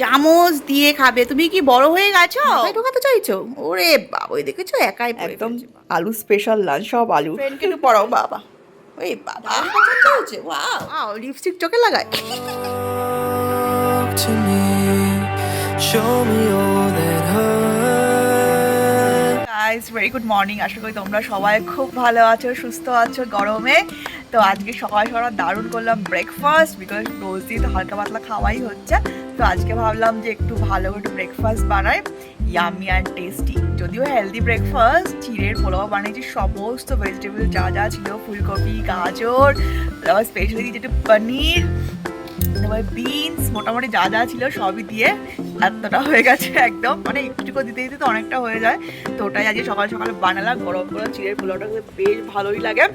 চামচ দিয়ে খাবে। তুমি কি বড় হয়ে গেছো? ঢোকাতে চাইছো? ওরে বাবা ওই দেখেছ? একাই একদম আলু স্পেশাল লাঞ্চ সব আলু। ফ্রেন্ডকে একটু পড়াও বাবা। ওই বাবা। পছন্দ ওয়াও লিপস্টিক চোখে লাগায়. Show me all guys very good morning আশা করি তোমরা সবাই খুব ভালো আছো, সুস্থ আছো গরমে। তো আজকে সকাল সকাল দারুণ করলাম ব্রেকফাস্ট বিকজ রোজ দিন তো হালকা পাতলা খাওয়াই হচ্ছে, তো আজকে ভাবলাম যে একটু ভালো একটু ব্রেকফাস্ট বানাই। ইয়ামি অ্যান্ড টেস্টি যদিও হেলদি ব্রেকফাস্ট চিড়ের পোলাও বানিয়েছি, সমস্ত ভেজিটেবল যা যা ছিল, ফুলকপি, গাজর, তারপর স্পেশালি যেটা পনির, তারপর বিনস মোটামুটি যা যা ছিল সবই দিয়ে এতটা হয়ে গেছে একদম। মানে একটুকু দিতে দিতে তো অনেকটা হয়ে যায়। তো ওটাই আজকে সকাল সকাল বানালাম, গরম গরম চিড়ের পোলাওটা বেশ ভালোই লাগে।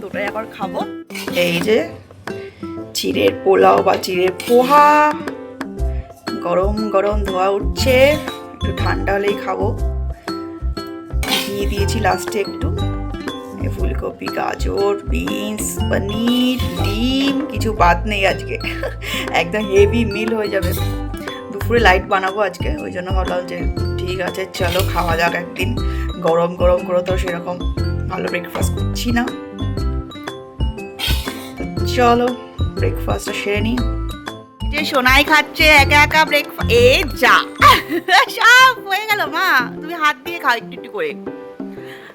তো ওটাই আবার খাব। এই যে চিড়ের পোলাও বা চিড়ের পোহা। গরম গরম ধোয়া উঠছে, একটু ঠান্ডা হলেই খাব। দিয়ে দিয়েছি লাস্টে একটু। ফুলকপি, গাজর, বিনস, পনির, ডিম, কিছু বাদ নেই আজকে। একদম হেভি মিল হয়ে যাবে। দুপুরে লাইট বানাবো আজকে, ওই জন্য ভাবলাম যে ঠিক আছে, চলো খাওয়া যাক একদিন। গরম গরম করে তো সেরকম ভালো ব্রেকফাস্ট করছি না। চলো ব্রেকফাস্টটা সেরে নিই। যে সোনাই খাচ্ছে, একা একা ব্রেকফাস্ট এ যা। সব হয়ে গেল, মা। তুমি হাত দিয়ে খাও একটু একটু করে।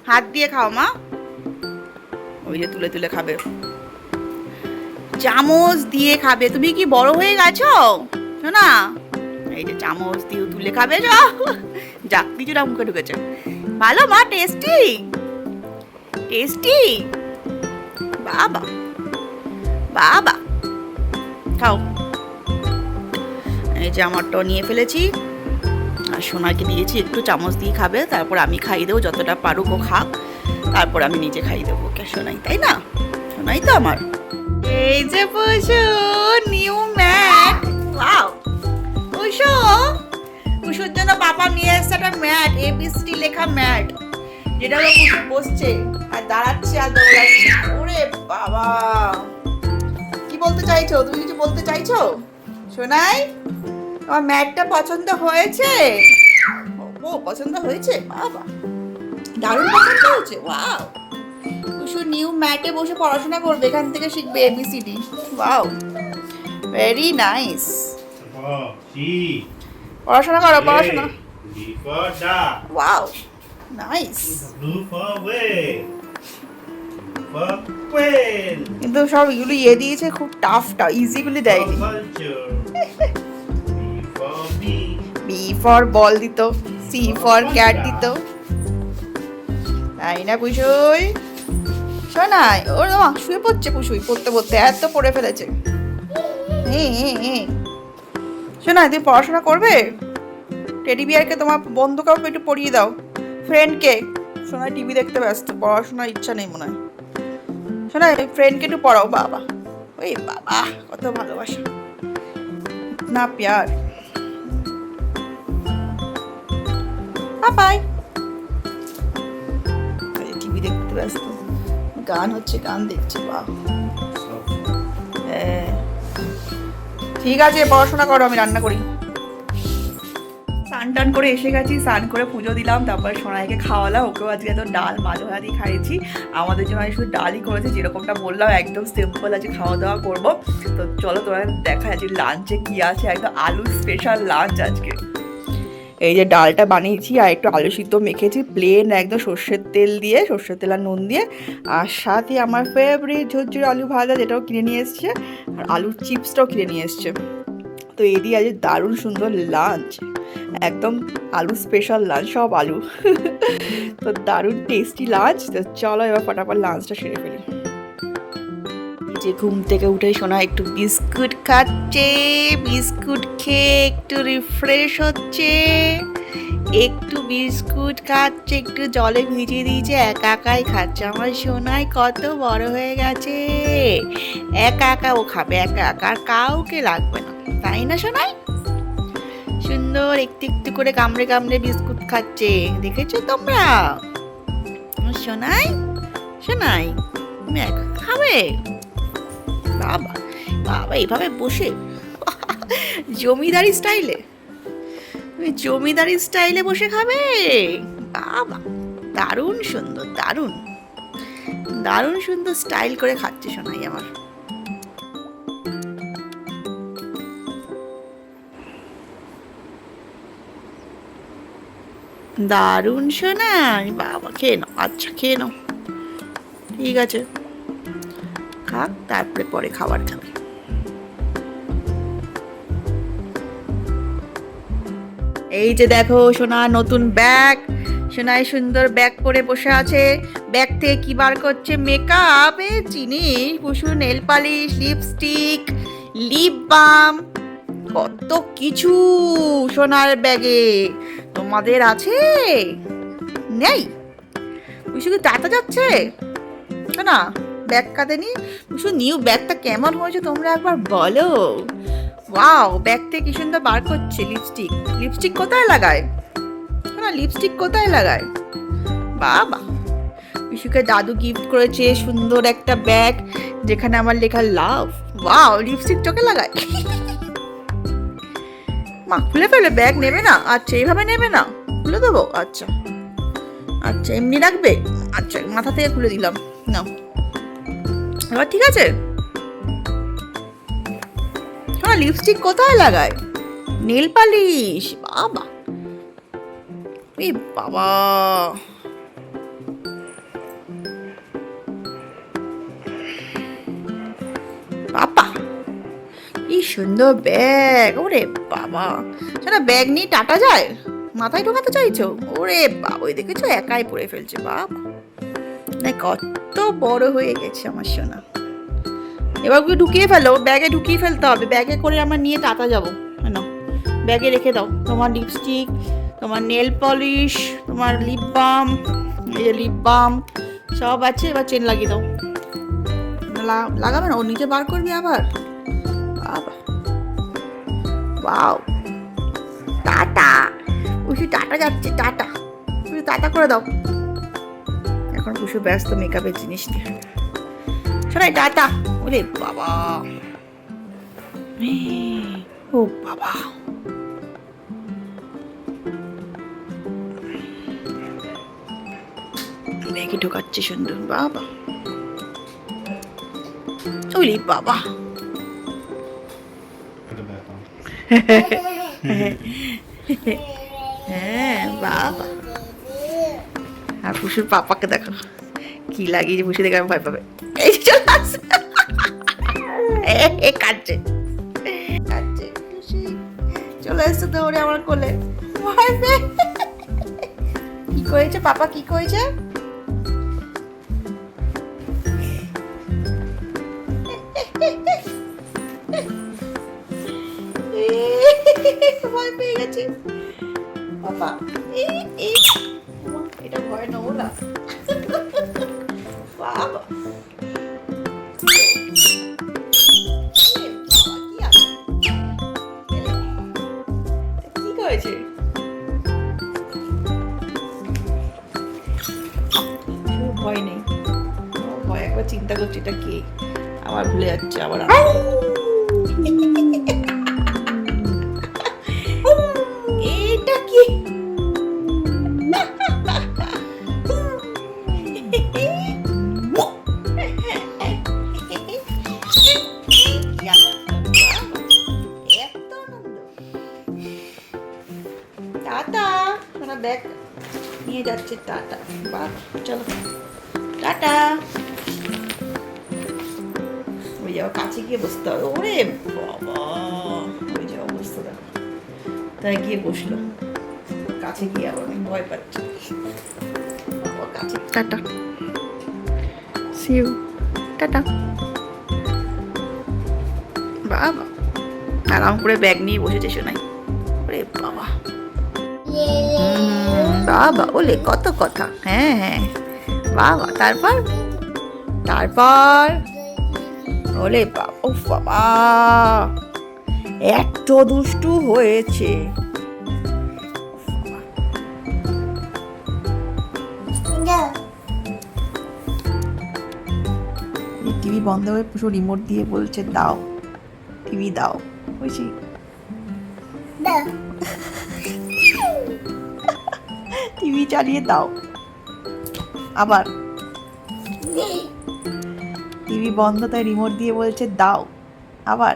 হাত দিয়ে খাও, মা। ওই যে তুলে তুলে খাবে। চামচ দিয়ে খাবে। তুমি কি বড় হয়ে গেছো? না এই যে চামচ দিয়ে তুলে খাবে যাও যাক, কিছুটা মুখে ঢুকেছে। ভালো মা টেস্টি টেস্টি বাবা। বাবা। খাও। এই যে আমারটাও নিয়ে ফেলেছি। আর সোনাকে দিয়েছি, একটু চামচ দিয়ে খাবে। তারপর আমি খাইয়ে দেবো, যতটা পারুক ও খাক। তারপর আমি নিজে খাইয়ে দেবো। ওকে, সোনাই, তাই না? সোনাই তো আমার। এই যে Pushu new mat wow Pushu পুষুর জন্য পাপা নিয়ে এসছে একটা ম্যাট এবিসিডি লেখা ম্যাট যেটা হলো পুষু বসছে আর দাঁড়াচ্ছে আর দৌড়াচ্ছে। ওরে বাবা। কি বলতে চাইছো? তুমি কিছু বলতে চাইছো? শোনাই আমার ম্যাটটা পছন্দ হয়েছে? ও, পছন্দ হয়েছে? বাবা। দারুণ পছন্দ হয়েছে? ওয়াও কুসু নিউ ম্যাটে বসে পড়াশোনা করবে, এখান থেকে শিখবে এবিসিডি ওয়াও ভেরি নাইস. পড়াশোনা করো পড়াশোনা। Wow nice. কিন্তু সব এগুলো ইয়ে দিয়েছে খুব টাফটা ইজিগুলি For দেয়নি. বি ফর বল দিত সি ফর ক্যাট দিত। তাই না পুষুই শোনাই ওর মা শুয়ে পড়ছে পুষুই পড়তে পড়তে এত পড়ে ফেলেছে। হ্যাঁ হ্যাঁ শোনাই তুমি পড়াশোনা করবে? টেডি বিয়ারকে তোমার বন্ধু কাউকে একটু পড়িয়ে দাও। ফ্রেন্ডকে শোনা টিভি দেখতে ব্যস্ত, পড়াশোনার ইচ্ছা নেই মনে হয়। শোনা ফ্রেন্ডকে একটু পড়াও, বাবা। ওই বাবা, কত ভালোবাসা। না, প্যার। বাই টিভি দেখতে ব্যস্ত। গান হচ্ছে, গান দেখছে, বাহ। ঠিক আছে, পড়াশোনা করো, আমি রান্না করি। স্নান টান করে এসে গেছি, স্নান করে পুজো দিলাম, তারপরে সোনাইকে খাওয়ালাম, ওকেও আজকে তো ডাল মাছ ভাজা খাইয়েছি। আমাদের জন্য শুধু ডালই করেছে, যেরকমটা বললাম, একদম সিম্পল আছে খাওয়া দাওয়া করব। তো চলো তোমার দেখা যাচ্ছে লাঞ্চে কী আছে, একদম আলু স্পেশাল লাঞ্চ আজকে। এই যে ডালটা বানিয়েছি আর একটু আলু সিদ্ধ মেখেছি প্লেন একদম সর্ষের তেল দিয়ে, সর্ষের তেল আর নুন দিয়ে। আর সাথে আমার ফেভারিট ঝরঝরে আলু ভাজা যেটাও কিনে নিয়ে এসছে, আর আলুর চিপসটাও কিনে নিয়ে এসছে। তো এই দিয়ে আজ দারুণ সুন্দর লাঞ্চ একদম আলু স্পেশাল লাঞ্চ সব আলু। তো দারুণ টেস্টি লাঞ্চ তো চলো এবার ফটাফট লাঞ্চটা সেরে ফেলি। যে ঘুম থেকে উঠে শোনা একটু বিস্কুট খাচ্ছে, বিস্কুট খেয়ে একটু রিফ্রেশ হচ্ছে। একটু বিস্কুট খাচ্ছে, একটু জলে ভিজিয়ে দিয়েছে, একা একাই খাচ্ছে। আমার সোনাই কত বড় হয়ে গেছে। একা একা ও খাবে, একা একা, আর কাউকে লাগবে না। তাই না সোনাই? সুন্দর একটু একটু করে কামড়ে কামড়ে বিস্কুট খাচ্ছে। দেখেছ তোমরা? সোনাই সোনাই খাবে? বাবা বাবা এইভাবে বসে? জমিদারি স্টাইলে? জমিদারি স্টাইলে বসে খাবে? বাবা, দারুণ সুন্দর, দারুণ। দারুণ সুন্দর স্টাইল করে খাচ্ছে শোনাই আমার। দারুণ শোনাই বাবা, খেয়ে নাও আচ্ছা খেয়ে নাও। ঠিক আছে। খাক তারপরে পরে খাবার খাবে। এই যে দেখো সোনা, নতুন ব্যাগ। সোনায় সুন্দর ব্যাগ পরে বসে আছে। ব্যাগ থেকে কি বার করছে? মেকআপ এ জিনিস পশু nail polish lipstick lip balm কত কিছু সোনার ব্যাগে। তোমাদের আছে? নেই? শুধু টাটা যাচ্ছে? না। ব্যাগ কাঁদে নি শুধু নিউ ব্যাগটা কেমন হয়েছে তোমরা একবার বলো। ওয়াও ব্যাগ থেকে কি সুন্দর বার করছে লিপস্টিক লিপস্টিক কোথায় লাগায়? না লিপস্টিক কোথায় লাগায়? বাবা, বিশুকে দাদু গিফট করেছে সুন্দর একটা ব্যাগ, যেখানে আমার লেখা লাভ ওয়াও লিপস্টিক চোখে লাগায়। মা, খুলে ফেলে, ব্যাগ নেবে না? আচ্ছা এইভাবে নেবে না? খুলে দেবো? আচ্ছা। আচ্ছা এমনি রাখবে? আচ্ছা মাথা থেকে খুলে দিলাম। নাও। এবার ঠিক আছে? হ্যাঁ লিপস্টিক কোথায় লাগায়? নীল পালিশ বাবা। এ বাবা। বাবা, কি সুন্দর ব্যাগ ওরে বাবা। সেটা ব্যাগ নিয়ে টাটা যায়? মাথায় ঢোকাতে চাইছো? ওরে বাবা, ওই দেখেছ? একাই পড়ে ফেলছে বাবা না কত বড় হয়ে গেছে আমার সোনা। এবার ওকে ঢুকিয়ে ফেলো, ব্যাগে ঢুকিয়ে ফেলতে হবে। ব্যাগে করে আমার নিয়ে টাটা যাব। না ব্যাগে রেখে দাও। তোমার লিপস্টিক তোমার নেল পলিশ তোমার লিপ বাম এই যে লিপ বাম সব আছে, এবার চেন লাগিয়ে দাও। লাগাবে না? ও নিচে বার করবি আবার? বাবা। ওয়াও টাটা। পুষি টাটা যাচ্ছে, টাটা। তুমি টাটা করে দাও। এখন পুষু ব্যস্ত মেকআপের জিনিস নিয়ে। শোনাই টাটা। ওরে বাবা। ও বাবা। ব্যাগে ঢোকাচ্ছে সুন্দর বাবা। ওরে বাবা. হ্যাঁ বাবা। পুষুর পাপাকে দেখো কি লাগিয়েছে পুষু দেখে আমি ভয় পাবে। এই চলে এ, কাটছে কাটছে চলে এসছে দৌড়ে আমার কোলে। ভয় পেয়ে। কি করেছে পাপা? কি করেছে? ভয় পেয়ে গেছে। বাবা এটা ভয় নেব না। বাবা। কোনো ভয় নেই। ভয় একবার চিন্তা করছি এটা কে? আবার ভুলে যাচ্ছে আবার এটা কি? টাটা। সোনা ব্যাগ নিয়ে যাচ্ছে টাটা। বাহ, চলো। টাটা। ওই যাও কাছে গিয়ে বসতে হবে। ওরে বাবা, ওই যে অবস্থা দেখো। তাই গিয়ে বসল। কাছে গিয়ে আবার আমি ভয় পাচ্ছি। কাছে। টাটা। সিউ টাটা। বাবা, আরাম করে ব্যাগ নিয়ে বসেছে শোনাই ওরে বাবা। বাবা ওলে কত কথা। হ্যাঁ হ্যাঁ। বাবা তারপর? তারপর? ওলে বাবা বাবা। এত দুষ্টু হয়েছে। টিভি বন্ধ হয়ে পুরো রিমোট দিয়ে বলছে দাও টিভি দাও। বুঝছি টিভি চালিয়ে দাও। আবার। টিভি বন্ধ, তাই রিমোট দিয়ে বলছে, দাও। আবার।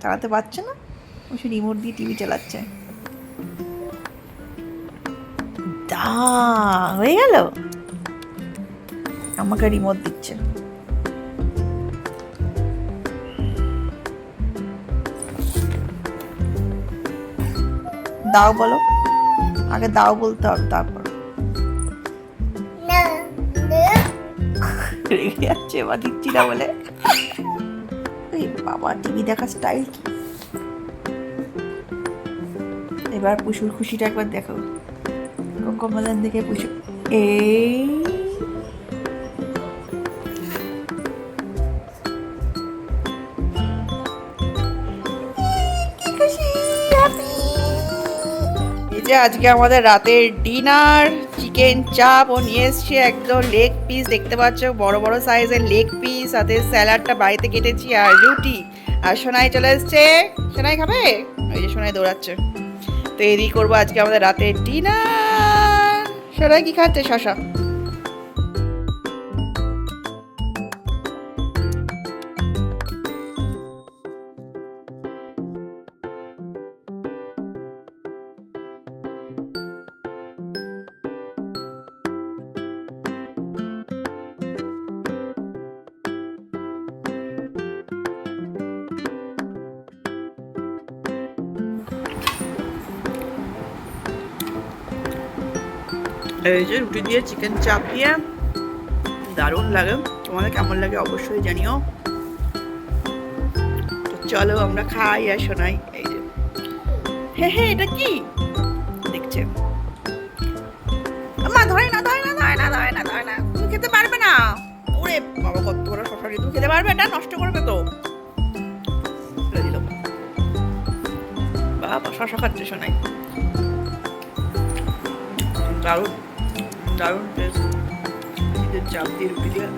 চালাতে পারছে না? ও সে রিমোট দিয়ে টিভি চালাচ্ছে। দা, হয়ে গেল? আমাকে রিমোট দিচ্ছে দাও বলো। আগে দাও বলতে হবে তারপর। রেগে যাচ্ছে বা দিচ্ছি না বলে। এই বাবা টিভি দেখার স্টাইল কি? এবার পুষুর খুশিটা একবার দেখো কোকো কমলান দেখে পুষু এই যে আজকে আমাদের রাতের ডিনার চিকেন চাপ ও নিয়ে এসছে একদম লেগ পিস দেখতে পাচ্ছ বড় বড় সাইজের লেগ পিস সাথে স্যালাডটা বাড়িতে কেটেছি আর রুটি। আর সোনাই চলে এসছে। সোনাই খাবে? ওই যে সোনাই দৌড়াচ্ছে। তো এদিকে করব আজকে আমাদের রাতের ডিনার সোনাই কি খাচ্ছে? শশা এই যে রুটি দিয়ে চিকেন চাপ দিয়ে দারুণ লাগে। তোমাদের কেমন লাগে অবশ্যই জানিও। তো চলো আমরা খাই আর শোনাই। এই যে। হে হে, এটা কি? দেখছে। মা, ধরে না ধরে না ধরে না ধরে না ধরে না। তুমি খেতে পারবে না। ওরে বাবা, কত বড় শশারি তুমি খেতে পারবে? এটা নষ্ট করবে তো। বাবা, শশা খাচ্ছে শোনাই। দারুণ। দারুণ টেস্ট চাপ দিয়ে রুটি দিয়ে